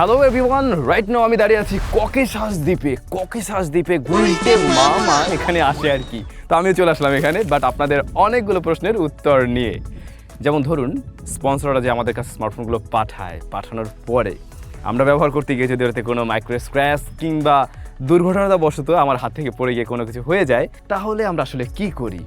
Hello everyone right now আমি দাঁড়িয়ে আছি ককেশাস দ্বীপে ককেশাস দ্বীপে গুলটে মামা এখানে আসে আর কি। তো আমিও চলে আসলাম এখানে বাট আপনাদের অনেকগুলো প্রশ্নের উত্তর নিয়ে। যেমন ধরুন স্পন্সররা যে আমাদের কাছে স্মার্টফোনগুলো পাঠায়, পাঠানোর পরে। আমরা ব্যবহার করতে গিয়ে যদি ওতে কোনো মাইক্রো স্ক্র্যাচ কিংবা দুর্ঘটনাবশত আমার হাত থেকে পড়ে গিয়ে কোনো কিছু হয়ে যায়, তাহলে আমরা আসলে কি করি?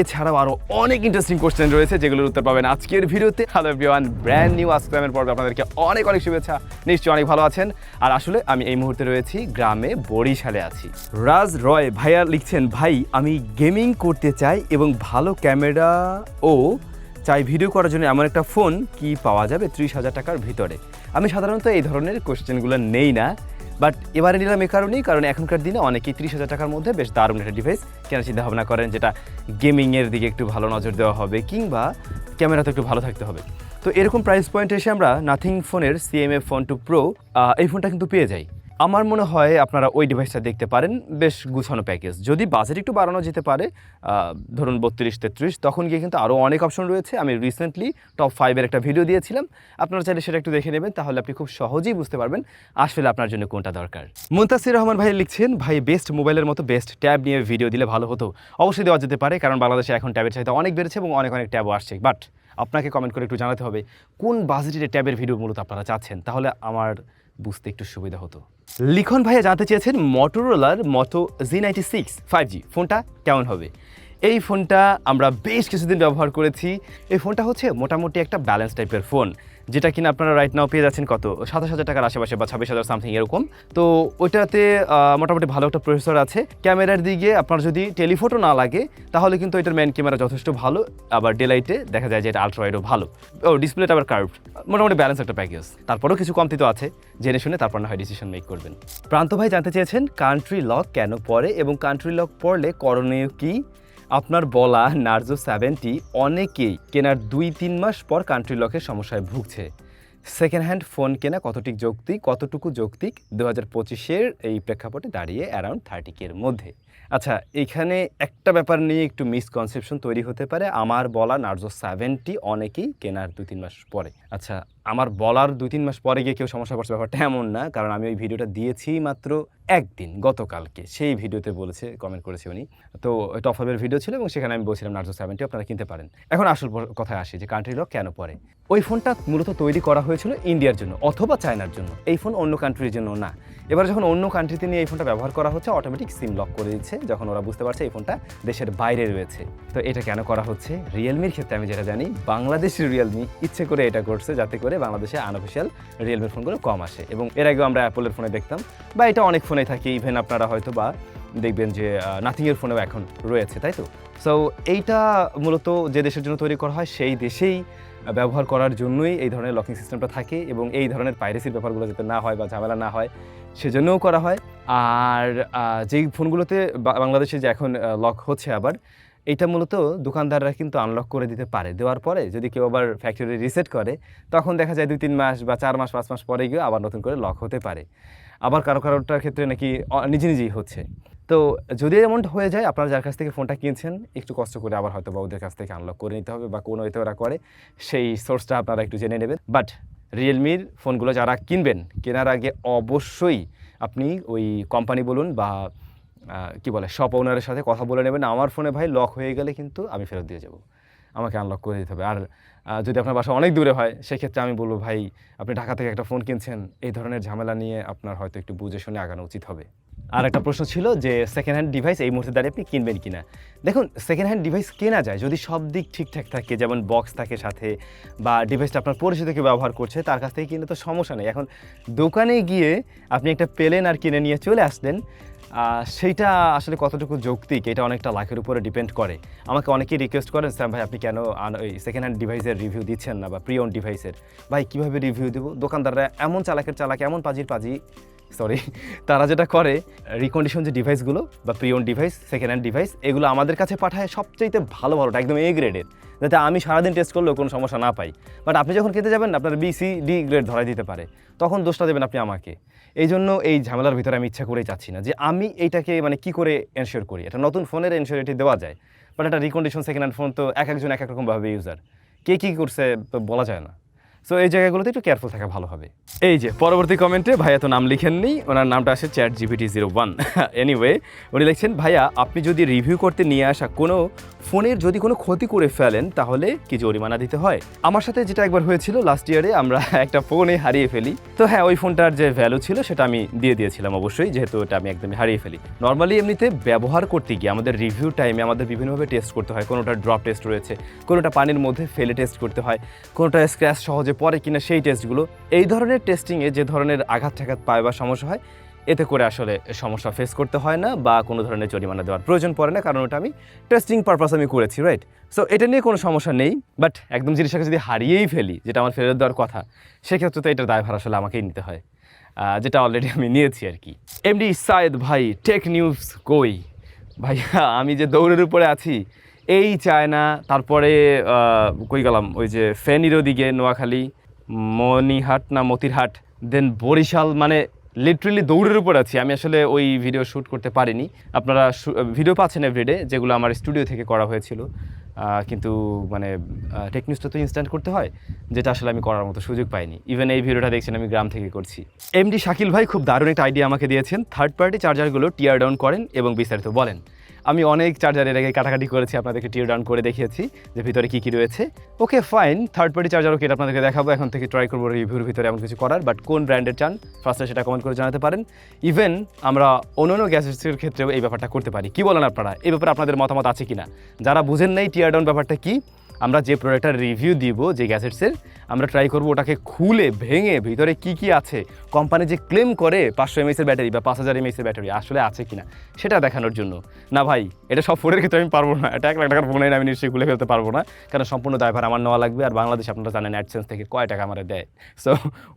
এছাড়াও আরও অনেক ইন্টারেস্টিং কোশ্চেন রয়েছে যেগুলোর উত্তর পাবেন আজকের ভিডিওতে। হ্যালো এভরিওয়ান ব্র্যান্ড নিউ আসক্রামের পর্বে আপনাদেরকে অনেক অনেক শুভেচ্ছা। নিশ্চয়ই অনেক ভালো আছেন। আর আসলে আমি এই মুহূর্তে রয়েছি গ্রামে বরিশালে আছি। রাজ রয় ভাইয়া লিখছেন, ভাই, আমি গেমিং করতে চাই এবং ভালো ক্যামেরা ও চাই ভিডিও করার জন্য এমন একটা ফোন কি পাওয়া যাবে ত্রিশ হাজার টাকার ভিতরে? আমি সাধারণত এই ধরনের কোশ্চেনগুলো নেই না। বাট এবারে নিলাম এ কারণেই, কারণ এখনকার দিনে অনেকেই তিরিশ হাজার টাকার মধ্যে বেশ দারুণ একটা ডিভাইস কেনার চিন্তা ভাবনা করেন, যেটা গেমিংয়ের দিকে একটু ভালো নজর দেওয়া হবে, কিংবা ক্যামেরাতে একটু ভালো থাকতে হবে। তো এরকম প্রাইস পয়েন্টে এসে আমরা নাথিং ফোনের সিএমএ ফোন টু প্রো এই ফোনটা কিন্তু পেয়ে যাই। আমার মনে হয় আপনারা ওই ডিভাইসটা দেখতে পারেন, বেশ গুছানো প্যাকেজ যদি বাজেট একটু বাড়ানো যেতে পারে ধরুন বত্রিশ, তেত্রিশ, তখন গিয়ে কিন্তু আরও অনেক অপশন রয়েছে। আমি রিসেন্টলি টপ ফাইভের একটা ভিডিও দিয়েছিলাম। আপনারা চাইলে সেটা একটু দেখে নেবেন, তাহলে আপনি খুব সহজেই বুঝতে পারবেন আসলে আপনার জন্য কোনটা দরকার। মুন্তাসির রহমান ভাই লিখছেন, ভাই বেস্ট মোবাইলের মতো বেস্ট ট্যাব নিয়ে ভিডিও দিলে ভালো হতো। অবশ্যই দেওয়া যেতে পারে, কারণ বাংলাদেশে এখন ট্যাবের চাহিদা অনেক বেড়েছে এবং অনেক অনেক ট্যাবও আসছে। বাট আপনাকে কমেন্ট করে একটু জানাতে হবে, কোন বাজেটের ট্যাবের ভিডিও মূলত আপনারা চাচ্ছেন? তাহলে আমার বুঝতে একটু সুবিধা হতো। লিখন ভাইয়া জানতে চেয়েছেন মটোরোলার মতো G ninety six five G ফোনটা কেমন হবে? এই ফোনটা আমরা বেশ কিছুদিন ব্যবহার করেছি। এই ফোনটা হচ্ছে মোটামুটি একটা ব্যালেন্স টাইপের ফোন। যেটা কিনা আপনারা রাইট নাও পেয়ে যাচ্ছেন কত? সাতাশ হাজার টাকার আশেপাশে বা ছাব্বিশ হাজার সামথিং এরকম। তো ওইটাতে মোটামুটি ভালো একটা প্রসেসর আছে। ক্যামেরার দিকে আপনার যদি টেলিফোটো না লাগে, তাহলে কিন্তু এটার মেন ক্যামেরা যথেষ্ট ভালো। আবার ডেলাইটে দেখা যায় যে এটা আলট্রাওয়াইডও ভালো। ও ডিসপ্লেটা আবার কার্ভ মোটামুটি ব্যালেন্স একটা প্যাকেজ তারপরেও কিছু কমতি তো আছে। জেনে শুনে তারপর না হয় ডিসিশন মেক করবেন। প্রান্ত ভাই, জানতে চেয়েছেন কান্ট্রি লক কেন পড়ে এবং কান্ট্রি লক পড়লে করণীয় কি? আপনার বলা নার্জো সেভেনটি অনেকেই কেনার দুই তিন মাস পর কান্ট্রি লকের সমস্যায় ভুগছে। সেকেন্ড হ্যান্ড ফোন কেনা কতটুক যৌক্তিক, কতটুকু যৌক্তিক? দু হাজার পঁচিশের এই প্রেক্ষাপটে দাঁড়িয়ে অ্যারাউন্ড থার্টি কের মধ্যে। আচ্ছা এখানে একটা ব্যাপার নিয়ে একটু মিসকনসেপশন তৈরি হতে পারে। আমার বলা নার্জো সেভেনটি অনেকেই কেনার দু তিন মাস পরে। আচ্ছা আমার বলার দু তিন মাস পরে গিয়ে কেউ সমস্যা করছে ব্যাপারটা এমন না, কারণ আমি ওই ভিডিওটা দিয়েছি মাত্র একদিন, গতকালকে। সেই ভিডিওতে বলেছে কমেন্ট করেছে উনি। তো টপ ফাইভের ভিডিও ছিল এবং সেখানে আমি বলছিলাম, নার্জো সেভেন্টি আপনারা কিনতে পারেন। এখন আসল কথায় আসি যে কান্ট্রি লক কেন পরে? ওই ফোনটা মূলত তৈরি করা হয়েছিল ইন্ডিয়ার জন্য অথবা চায়নার জন্য। এই ফোন অন্য কান্ট্রির জন্য না। এবার যখন অন্য কান্ট্রিতে নিয়ে এই ফোনটা ব্যবহার করা হচ্ছে অটোমেটিক সিম লক করে দিচ্ছে যখন ওরা বুঝতে পারছে এই ফোনটা দেশের বাইরে রয়েছে। তো এটা কেন করা হচ্ছে? রিয়েলমির ক্ষেত্রে আমি যেটা জানি, বাংলাদেশের রিয়েলমি ইচ্ছে করে এটা করছে যাতে করে বাংলাদেশে আনঅফিসিয়াল রিয়েলমির ফোনগুলো কম আসে। এবং এর আগেও আমরা অ্যাপলের ফোনে দেখতাম, বা এটা অনেক ফোনে থাকে ইভেন আপনারা হয়তো বা দেখবেন যে নাথিংয়ের ফোনেও এখন রয়েছে, তাই তো? সো এইটা মূলত যে দেশের জন্য তৈরি করা হয়, সেই দেশেই ব্যবহার করার জন্যই এই ধরনের লকিং সিস্টেমটা থাকে এবং এই ধরনের পাইরেসির ব্যাপারগুলো যাতে না হয় বা ঝামেলা না হয়, সেজন্যও করা হয়। আর যেই ফোনগুলোতে বাংলাদেশে যে এখন লক হচ্ছে আবার, এটা মূলত দোকানদাররা কিন্তু আনলক করে দিতে পারে। দেওয়ার পরে যদি কেউ আবার ফ্যাক্টরি রিসেট করে, তখন দেখা যায় দুই তিন মাস বা চার মাস, পাঁচ মাস পরে গিয়ে আবার নতুন করে লক হতে পারে। আবার কারও কারোটার ক্ষেত্রে নাকি নিজে নিজেই হচ্ছে। তো যদি এমনটা হয়ে যায়, আপনারা যার কাছ থেকে ফোনটা কিনছেন, একটু কষ্ট করে আবার হয়তো বা ওদের কাছ থেকে আনলক করে নিতে হবে বা কোনো হয়তো ওরা করে, সেই সোর্সটা আপনারা একটু জেনে নেবেন। বাট রিয়েলমির ফোনগুলো যারা কিনবেন, কেনার আগে অবশ্যই আপনি ওই কোম্পানি বলুন বা কী বলে শপ ওনারের সাথে কথা বলে নেবেন। আমার ফোনে ভাই লক হয়ে গেলে কিন্তু আমি ফেরত দিয়ে যাব। আমাকে আনলক করে দিতে হবে। আর যদি আপনার বাসা অনেক দূরে হয়, সেক্ষেত্রে আমি বলব, ভাই, আপনি ঢাকা থেকে একটা ফোন কিনছেন। এই ধরনের ঝামেলা নিয়ে আপনার হয়তো একটু বুঝে শুনে আগানো উচিত হবে। আর একটা প্রশ্ন ছিল যে সেকেন্ড হ্যান্ড ডিভাইস এই মুহূর্তে দাঁড়িয়ে আপনি কিনবেন কিনা? দেখুন সেকেন্ড হ্যান্ড ডিভাইস কেনা যায়, যদি সব দিক ঠিকঠাক থাকে, যেমন বক্স থাকে সাথে, বা ডিভাইসটা আপনার পরিচিত কেউ ব্যবহার করছে, তার কাছ থেকে কিনলে তো সমস্যা নেই। এখন দোকানে গিয়ে আপনি একটা পেলেন আর কিনে নিয়ে চলে আসলেন সেইটা আসলে কতটুকু যৌক্তিক? এটা অনেকটা লাখের উপরে ডিপেন্ড করে। আমাকে অনেকেই রিকোয়েস্ট করেন, স্যাম ভাই, আপনি কেন ওই সেকেন্ড হ্যান্ড ডিভাইসের রিভিউ দিচ্ছেন না, বা প্রি ওন ডিভাইসের ভাই, কীভাবে রিভিউ দেবো? দোকানদাররা এমন চালাকের চালাক, এমন পাজির পাজি সরি তারা যেটা করে রিকন্ডিশন যে ডিভাইসগুলো বা pre owned device second hand device এগুলো আমাদের কাছে পাঠায় সবচাইতে ভালো ভালোটা একদম এ গ্রেডের যাতে আমি সারাদিন টেস্ট করলেও কোনো সমস্যা না পাই। বাট আপনি যখন খেতে যাবেন, আপনার বি সি ডি গ্রেড ধরাই দিতে পারে। তখন দোষটা দেবেন আপনি আমাকে। এই জন্য এই ঝামেলার ভিতরে আমি ইচ্ছা করেই চাচ্ছি না যে আমি এইটাকে মানে কি করে এনশিওর করি। এটা নতুন ফোনের এনশিওরিটি দেওয়া যায়। বাট একটা রিকন্ডিশন সেকেন্ড হ্যান্ড ফোন তো এক একজন এক এক রকমভাবে ইউজার কে কী করছে, তো বলা যায় না। সো এই জায়গাগুলোতে একটু কেয়ারফুল থাকা ভালো হবে। এই যে, পরবর্তী কমেন্টে ভাইয়া তো নাম লিখেননি ওনার নামটা আসে chat GPT zero one anyway উনি লিখছেন, ভাইয়া, আপনি যদি রিভিউ করতে নিয়ে আসা কোনো ফোনের যদি কোনো ক্ষতি করে ফেলেন, তাহলে কি জরিমানা দিতে হয়। আমার সাথে যেটা একবার হয়েছিল লাস্ট ইয়ারে আমরা একটা ফোনে হারিয়ে ফেলি। তো হ্যাঁ ওই ফোনটার যে ভ্যালু ছিল, সেটা আমি দিয়ে দিয়েছিলাম অবশ্যই, যেহেতু এটা আমি একদমই হারিয়ে ফেলি। নর্মালি এমনিতে ব্যবহার করতে গিয়ে, আমাদের রিভিউ টাইমে আমাদের বিভিন্নভাবে টেস্ট করতে হয়। কোনোটা ড্রপ টেস্ট রয়েছে, কোনোটা পানির মধ্যে ফেলে টেস্ট করতে হয়, কোনোটা স্ক্র্যাচ সহজে পড়ে কিনা সেই টেস্টগুলো এই ধরনের টেস্টিংয়ে যে ধরনের আঘাত ঠাঘাত পায় বা সমস্যা হয়, এতে করে আসলে সমস্যা ফেস করতে হয় না বা কোনো ধরনের জরিমানা দেওয়ার প্রয়োজন পড়ে না, কারণ ওটা আমি টেস্টিং পারপাস আমি করেছি রাইট সো এটা নিয়ে কোনো সমস্যা নেই বাট একদম জিনিসটাকে যদি হারিয়েই ফেলি, যেটা আমার ফেরত দেওয়ার কথা, সেক্ষেত্রে তো এটার দায়ভার আসলে আমাকেই নিতে হয় যেটা অলরেডি আমি নিয়েছি আর কি। এমডি সায়েদ ভাই টেক নিউজ কই? ভাইয়া, আমি যে দৌড়ের উপরে আছি এই চায়না, তারপরে কই গেলাম? ওই যে ফেনীর ওদিকে, নোয়াখালী মনিহাট না মতিরহাট দেন বরিশাল মানে লিটারেলি দৌড়ের উপর আছি। আমি আসলে ওই ভিডিও শ্যুট করতে পারিনি। আপনারা ভিডিও পাচ্ছেন এভরিডে যেগুলো আমার স্টুডিও থেকে করা হয়েছিল। কিন্তু মানে টেকনিক্সটা তো ইনস্ট্যান্ট করতে হয়, যেটা আসলে আমি করার মতো সুযোগ পাইনি। ইভেন এই ভিডিওটা দেখছেন, আমি গ্রাম থেকে করছি। এমডি শাকিল ভাই খুব দারুণ একটা আইডিয়া আমাকে দিয়েছেন। থার্ড পার্টি চার্জারগুলো টিয়ার ডাউন করেন এবং বিস্তারিত বলেন। আমি অনেক চার্জারের আগে কাটাকাটি করেছি, আপনাদেরকে টিয়ার ডাউন করে দেখিয়েছি যে ভিতরে কী কী রয়েছে। ওকে ফাইন থার্ড পার্টি চার্জারও কেটে আপনাদেরকে দেখাবো, এখন থেকে ট্রাই করব রিভিউর ভিতরে এমন কিছু করার বাট কোন ব্র্যান্ডের চান ফার্স্টে সেটা কমেন্ট করে জানাতে পারেন। ইভেন আমরা অন্যান্য গ্যাসের ক্ষেত্রেও এই ব্যাপারটা করতে পারি। কি বলেন আপনারা? এই ব্যাপারে আপনাদের মতামত আছে কিনা? যারা বুঝেন নাই টিয়ার ডাউন ব্যাপারটা কি আমরা যে প্রোডাক্টটার রিভিউ দিব, যে গ্যাসেটসের আমরা ট্রাই করব ওটাকে খুলে, ভেঙে ভিতরে কি কি আছে কোম্পানি যে ক্লেম করে পাঁচশো এমএসের ব্যাটারি বা পাঁচ হাজার এমএসের ব্যাটারি আসলে আছে কিনা, সেটা দেখানোর জন্য। না ভাই, এটা সব ফোনের ক্ষেত্রে আমি পারব না, এটা এক লাখ টাকার ফোনে আমি নিশ্চয়ই খুলে ফেলতে পারব না কারণ সম্পূর্ণ দায়ভার আমার নেওয়া লাগবে আর বাংলাদেশ আপনারা জানেন অ্যাডসেন্স থেকে কয় টাকা আমার দেয়। সো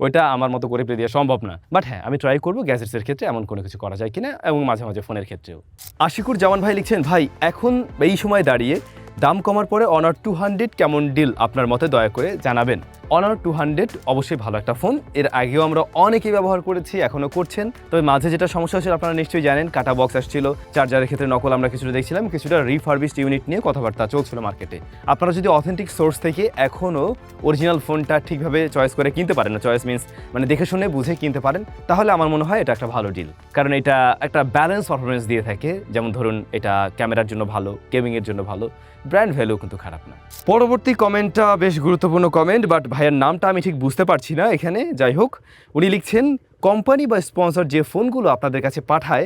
ওইটা আমার মতো করে দিয়ে সম্ভব না। বাট হ্যাঁ আমি ট্রাই করব গ্যাজেটসের ক্ষেত্রে এমন কোনো কিছু করা যায় কিনা এবং মাঝে মাঝে ফোনের ক্ষেত্রেও। আশিকুর জামান ভাই লিখছেন, ভাই, এখন এই সময় দাঁড়িয়ে দাম কমার পরে অনার টু হান্ড্রেড কেমন ডিল আপনার মতে দয়া করে জানাবেন। অনার টু হান্ড্রেড অবশ্যই ভালো একটা ফোন এর আগেও আমরা অনেকেই ব্যবহার করেছি এখনও করছেন। তবে মাঝে যেটা সমস্যা হচ্ছিল আপনারা নিশ্চয়ই জানেন, কাটা বক্স আসছিল চার্জারের ক্ষেত্রে নকল আমরা কিছুটা দেখছিলাম, কিছুটা রিফার্বিশড ইউনিট নিয়ে কথাবার্তা চলছিল মার্কেটে আপনারা যদি অথেন্টিক সোর্স থেকে এখনও অরিজিনাল ফোনটা ঠিকভাবে চয়েস করে কিনতে পারেন না চয়েস মিনস মানে দেখে শুনে বুঝে কিনতে পারেন, তাহলে আমার মনে হয় এটা একটা ভালো ডিল কারণ এটা একটা ব্যালেন্স পারফরমেন্স দিয়ে থাকে, যেমন ধরুন এটা ক্যামেরার জন্য ভালো গেমিংয়ের জন্য ভালো ব্র্যান্ড ভ্যালু কিন্তু খারাপ না। পরবর্তী কমেন্টটা বেশ গুরুত্বপূর্ণ কমেন্ট বাট ভাইয়ের নামটা আমি ঠিক বুঝতে পারছি না এখানে, যাই হোক। উনি লিখছেন, কোম্পানি বা স্পন্সর যে ফোনগুলো আপনাদের কাছে পাঠায়,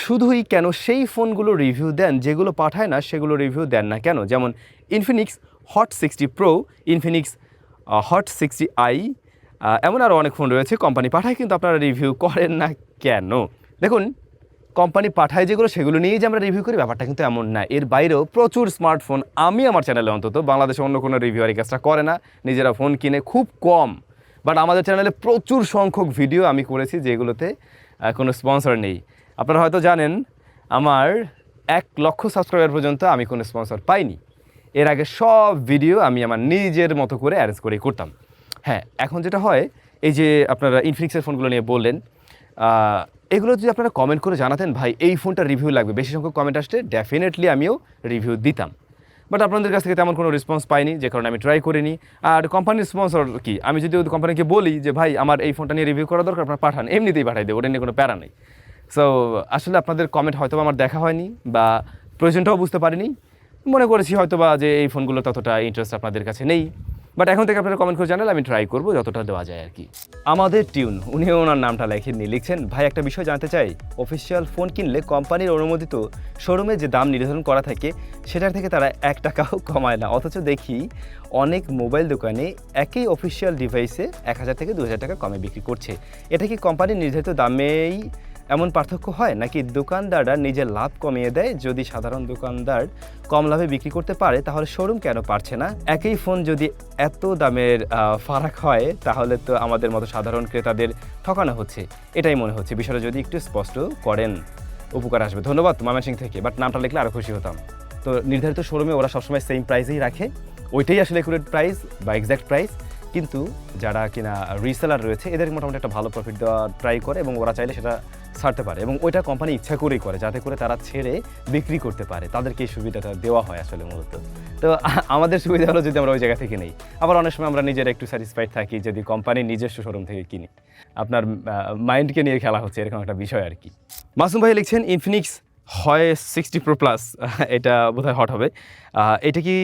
শুধুই কেন সেই ফোনগুলো রিভিউ দেন? যেগুলো পাঠায় না, সেগুলো রিভিউ দেন না কেন? যেমন Infinix Hot sixty pro Infinix Hot sixty I এমন আরও অনেক ফোন রয়েছে, কোম্পানি পাঠায়, কিন্তু আপনারা রিভিউ করেন না কেন? দেখুন কোম্পানি পাঠায় যেগুলো, সেগুলো নিয়েই যে আমরা রিভিউ করি, ব্যাপারটা কিন্তু এমন না। এর বাইরেও প্রচুর স্মার্টফোন আমি আমার চ্যানেলে অন্তত, বাংলাদেশে অন্য কোনো রিভিউয়ার এই কাজটা করে না। নিজেরা ফোন কিনে খুব কম। বাট আমাদের চ্যানেলে প্রচুর সংখ্যক ভিডিও আমি করেছি, যেগুলোতে কোনো স্পন্সর নেই। আপনারা হয়তো জানেন, আমার এক লক্ষ সাবস্ক্রাইবার পর্যন্ত আমি কোনো স্পন্সর পাইনি। এর আগে সব ভিডিও আমি আমার নিজের মতো করে অ্যারেঞ্জ করে করতাম। হ্যাঁ এখন যেটা হয়, এই যে আপনারা ইনফিনিক্সের ফোনগুলো নিয়ে বললেন এগুলো যদি আপনারা কমেন্ট করে জানাতেন, ভাই, এই ফোনটা রিভিউ লাগবে। বেশি সংখ্যক কমেন্ট আসলে ডেফিনেটলি আমিও রিভিউ দিতাম। বাট আপনাদের কাছ থেকে তেমন কোনো রেসপন্স পাইনি, যে কারণে আমি ট্রাই করিনি। আর কোম্পানির স্পন্সর কি? আমি যদি কোম্পানিকে বলি যে, ভাই, আমার এই ফোনটা নিয়ে রিভিউ করা দরকার, আপনারা পাঠান। এমনিতেই পাঠাই দেবো, ওটা নিয়ে কোনো প্যারা নেই। সো আসলে আপনাদের কমেন্ট হয়তো আমার দেখা হয়নি বা প্রয়োজনটাও বুঝতে পারিনি। মনে করেছি হয়তো বা যে এই ফোনগুলো ততটা ইন্টারেস্ট আপনাদের কাছে নেই। বাট এখন থেকে আপনারা কমেন্ট করে জানালে আমি ট্রাই করব, যতটা দেওয়া যায় আর কি। আমাদের টিউন উনিও ওনার নামটা লেখেননি লিখছেন, ভাই, একটা বিষয় জানতে চাই। অফিসিয়াল ফোন কিনলে কোম্পানির অনুমোদিত শোরুমে যে দাম নির্ধারণ করা থাকে, সেটার থেকে তারা এক টাকাও কমায় না। অথচ দেখি অনেক মোবাইল দোকানে একই অফিসিয়াল ডিভাইসে এক হাজার থেকে দু হাজার টাকা কমে বিক্রি করছে। এটা কি কোম্পানির নির্ধারিত দামেই এমন পার্থক্য হয় নাকি দোকানদাররা নিজের লাভ কমিয়ে দেয়? যদি সাধারণ দোকানদার কম লাভে বিক্রি করতে পারে, তাহলে শোরুম কেন পারছে না? একই ফোন যদি এত দামের ফারাক হয়, তাহলে তো আমাদের মতো সাধারণ ক্রেতাদের ঠকানো হচ্ছে। এটাই মনে হচ্ছে। বিষয়টা যদি একটু স্পষ্ট করেন, উপকার আসবে। ধন্যবাদ ময়মনসিং থেকে বাট নামটা লিখলে আরও খুশি হতাম। তো নির্ধারিত শোরুমে ওরা সবসময় সেম প্রাইসেই রাখে। ওইটাই আসলে একুরেট প্রাইস বা এক্স্যাক্ট প্রাইস কিন্তু যারা কিনা রিসেলার রয়েছে, এদের মোটামুটি একটা ভালো প্রফিট দেওয়া ট্রাই করে এবং ওরা চাইলে সেটা ছাড়তে পারে এবং ওইটা কোম্পানি ইচ্ছা করেই করে, যাতে করে তারা ছেড়ে বিক্রি করতে পারে। তাদেরকে এই সুবিধাটা দেওয়া হয় আসলে মূলত। তো আমাদের সুবিধা হলো যদি আমরা ওই জায়গা থেকে নেই। আবার অনেক সময় আমরা নিজেরা একটু স্যাটিসফাইড থাকি যদি কোম্পানির নিজস্ব শোরুম থেকে কিনি। আপনার মাইন্ডকে নিয়ে খেলা হচ্ছে, এরকম একটা বিষয় আর কি। মাসুম ভাই লিখছেন ইনফিনিক্স হয় সিক্সটি প্রো প্লাস এটা বোধহয় হট হবে। এটা কি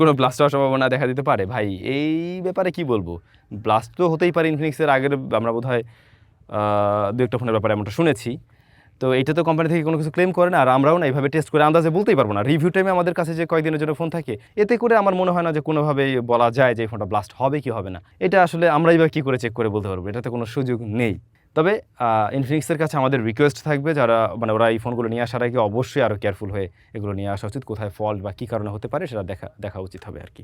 কোনো ব্লাস্ট হওয়ার সম্ভাবনা দেখা দিতে পারে? ভাই, এই ব্যাপারে কি বলব? ব্লাস্ট তো হতেই পারে ইনফিনিক্সের আগের, আমরা বোধহয় দু একটা ফোনের ব্যাপারে এমনটা শুনেছি। তো এটা তো কোম্পানি থেকে কোনো কিছু ক্লেম করে না, আর আমরাও না এইভাবে টেস্ট করে আন্দাজে বলতেই পারব না। রিভিউ টাইমে আমাদের কাছে যে কয়েকদিনের জন্য ফোন থাকে, এতে করে আমার মনে হয় না যে কোনোভাবেই বলা যায় যে ফোনটা ব্লাস্ট হবে কি হবে না। এটা আসলে আমরাই বা কী করে চেক করে বলতে পারব, এটাতে কোনো সুযোগ নেই। তবে ইনফিনিক্সের কাছে আমাদের রিকোয়েস্ট থাকবে যারা মানে ওরা এই ফোনগুলো নিয়ে আসার আগে অবশ্যই আরও কেয়ারফুল হয়ে এগুলো নিয়ে আসা উচিত, কোথায় ফল্ট বা কী কারণে হতে পারে সেটা দেখা দেখা উচিত হবে আর কি।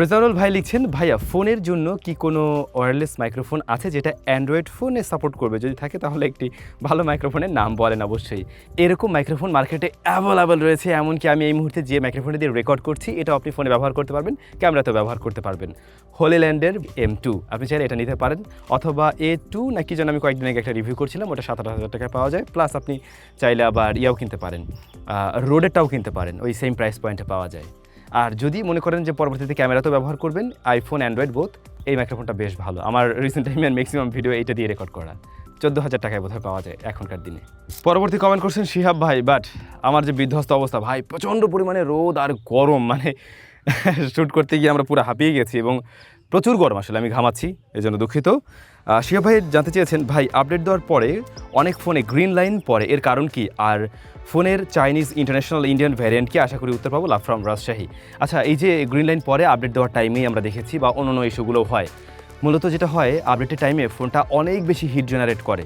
রেজাউল ভাই লিখছেন, ভাইয়া ফোনের জন্য কি কোনো ওয়্যারলেস মাইক্রোফোন আছে যেটা অ্যান্ড্রয়েড ফোনে সাপোর্ট করবে? যদি থাকে তাহলে একটি ভালো মাইক্রোফোনের নাম বলেন অবশ্যই। এরকম মাইক্রোফোন মার্কেটে অ্যাভেলেবল রয়েছে, এমনকি আমি এই মুহূর্তে যে মাইক্রোফোনটি দিয়ে রেকর্ড করছি এটা আপনি ফোনে ব্যবহার করতে পারবেন ক্যামেরাতেও ব্যবহার করতে পারবেন। হোলিল্যান্ডের এম টু আপনি চাইলে এটা নিতে পারেন, অথবা এ টু নাকি যেন আমি কয়েকদিন আগে একটা রিভিউ করছিলাম, ওটা সাত আট হাজার টাকায় পাওয়া যায়। প্লাস আপনি চাইলে আবার ইয়াও কিনতে পারেন। রোডেরটাও কিনতে পারেন, ওই সেম প্রাইস পয়েন্টে পাওয়া যায়। আর যদি মনে করেন যে পরবর্তীতে ক্যামেরাতেও ব্যবহার করবেন আইফোন অ্যান্ড্রয়েড বোথ এই মাইক্রোফোনটা বেশ ভালো। আমার রিসেন্ট টাইমে ম্যাক্সিমাম ভিডিও এইটা দিয়ে রেকর্ড করা। চোদ্দ হাজার টাকায় বোধহয় পাওয়া যায় এখনকার দিনে। পরবর্তী কমেন্ট করছেন শিহাব ভাই বাট আমার যে বিধ্বস্ত অবস্থা, ভাই, প্রচণ্ড পরিমাণে রোদ আর গরম মানে শ্যুট করতে গিয়ে আমরা পুরো হাঁপিয়ে গেছি এবং প্রচুর গরম আসলে, আমি ঘামাচ্ছি এই জন্য দুঃখিত শিয়া ভাই জানতে চেয়েছেন, ভাই, আপডেট দেওয়ার পরে অনেক ফোনে গ্রিন লাইন পরে এর কারণ কি? আর ফোনের চাইনিজ ইন্টারন্যাশনাল ইন্ডিয়ান ভ্যারিয়েন্ট কি? আশা করি উত্তর পাবো, লাভ ফ্রম রাজশাহী। আচ্ছা এই যে গ্রিন লাইন পরে আপডেট দেওয়ার টাইমেই আমরা দেখেছি, বা অন্য অন্য ইস্যুগুলো হয়। মূলত যেটা হয়, আপডেটের টাইমে ফোনটা অনেক বেশি হিট জেনারেট করে।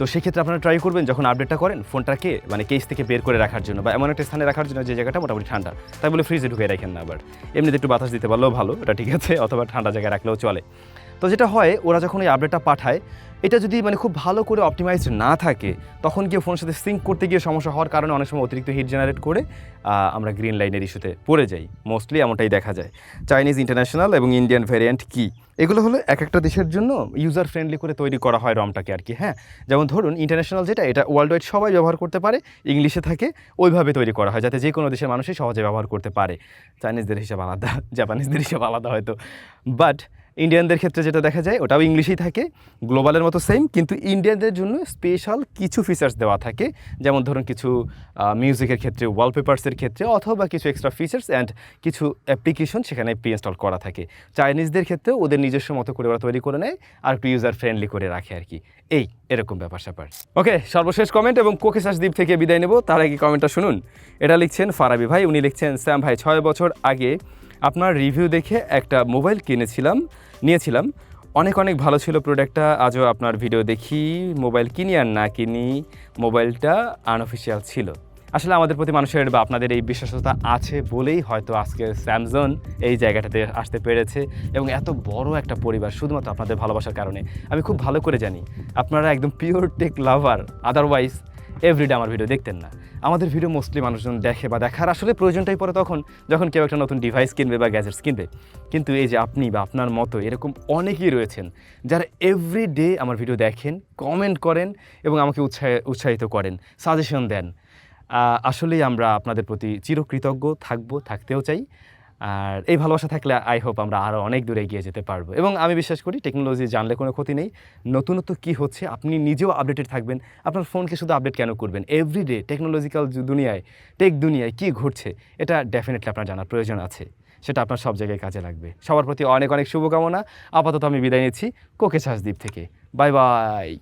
তো সেক্ষেত্রে আপনারা ট্রাই করবেন যখন আপডেটটা করেন ফোনটাকে মানে কেস থেকে বের করে রাখার জন্য বা এমন একটা স্থানে রাখার জন্য যে জায়গাটা মোটামুটি ঠান্ডা। তাই বলে ফ্রিজে ঢুকে রাখেন না আবার। এমনিতে একটু বাতাস দিতে পারলেও ভালো, ওটা ঠিক আছে, অথবা ঠান্ডা জায়গায় রাখলেও চলে। তো যেটা হয়, ওরা যখন ওই আপডেটটা পাঠায়, এটা যদি মানে খুব ভালো করে অপটিমাইজ না থাকে, তখন গিয়ে ফোনের সাথে সিঙ্ক করতে গিয়ে সমস্যা হওয়ার কারণে অনেক সময় অতিরিক্ত হিট জেনারেট করে আমরা গ্রিন লাইনের ইস্যুতে পড়ে যাই। মোস্টলি এমনটাই দেখা যায়। চাইনিজ ইন্টারন্যাশনাল এবং ইন্ডিয়ান ভ্যারিয়েন্ট কি? এগুলো হলো এক একটা দেশের জন্য ইউজার ফ্রেন্ডলি করে তৈরি করা হয় রমটাকে আর কি হ্যাঁ? যেমন ধরুন ইন্টারন্যাশনাল যেটা, এটা ওয়ার্ল্ড ওয়াইড সবাই ব্যবহার করতে পারে ইংলিশে থাকে, ওইভাবে তৈরি করা হয়, যাতে যে কোনো দেশের মানুষই সহজে ব্যবহার করতে পারে। চাইনিজদের হিসাব আলাদা জাপানিজদের হিসাব আলাদা হয়তো। বাট ইন্ডিয়ানদের ক্ষেত্রে যেটা দেখা যায়, ওটাও ইংলিশেই থাকে গ্লোবালের মতো সেম কিন্তু ইন্ডিয়ানদের জন্য স্পেশাল কিছু ফিচার্স দেওয়া থাকে। যেমন ধরুন কিছু মিউজিকের ক্ষেত্রে ওয়ালপেপার্সের ক্ষেত্রে, অথবা কিছু এক্সট্রা ফিচার্স অ্যান্ড কিছু অ্যাপ্লিকেশন সেখানে প্রি ইনস্টল করা থাকে। চাইনিজদের ক্ষেত্রেও ওদের নিজস্ব মতো করে ওরা তৈরি করে নেয়, আর একটু ইউজার ফ্রেন্ডলি করে রাখে আর কি। এই, এরকম ব্যাপার স্যাপার। ওকে সর্বশেষ কমেন্ট এবং কোকেশাস দ্বীপ থেকে বিদায় নেব। তার আগে কমেন্টটা শুনুন। এটা লিখছেন ফারাবি ভাই, উনি লিখছেন স্যাম ভাই, ছয় বছর আগে আপনার রিভিউ দেখে একটা মোবাইল কিনেছিলাম, নিয়েছিলাম। অনেক অনেক ভালো ছিল প্রোডাক্টটা আজও আপনার ভিডিও দেখি মোবাইল কিনি আর না কিনি মোবাইলটা আনঅফিসিয়াল ছিল। আসলে আমাদের প্রতি মানুষের বা আপনাদের এই বিশ্বাসতা আছে বলেই হয়তো আজকে স্যামসং এই জায়গাটাতে আসতে পেরেছে এবং এত বড় একটা পরিবার, শুধুমাত্র আপনাদের ভালোবাসার কারণে। আমি খুব ভালো করে জানি, আপনারা একদম pure tech lover otherwise everyday আমার ভিডিও দেখতেন না। আমাদের ভিডিও মোস্টলি মানুষজন দেখে বা দেখার আসলে প্রয়োজনটাই পড়ে তখন, যখন কেউ একটা নতুন ডিভাইস কিনবে বা গ্যাজেটস কিনবে। কিন্তু এই যে আপনি বা আপনার মতো এরকম অনেকেই রয়েছেন, যারা এভরিডে আমার ভিডিও দেখেন কমেন্ট করেন এবং আমাকে উৎসাহ, উৎসাহিত করেন সাজেশন দেন। আসলেই আমরা আপনাদের প্রতি চিরকৃতজ্ঞ, থাকব, থাকতেও চাই। আর এই ভালোবাসা থাকলে আই হোপ আমরা আরও অনেক দূরে এগিয়ে যেতে পারব। এবং আমি বিশ্বাস করি টেকনোলজি জানলে কোনো ক্ষতি নেই। নতুনত্ব কী হচ্ছে আপনি নিজেও আপডেটেড থাকবেন। আপনার ফোনকে শুধু আপডেট কেন করবেন? এভরিডে টেকনোলজিক্যাল দুনিয়ায় টেক দুনিয়ায় কী ঘটছে? এটা ডেফিনেটলি আপনার জানার প্রয়োজন আছে। সেটা আপনার সব জায়গায় কাজে লাগবে। সবার প্রতি অনেক অনেক শুভকামনা। আপাতত আমি বিদায় নিচ্ছি। কোকে দ্বীপ থেকে। Bye bye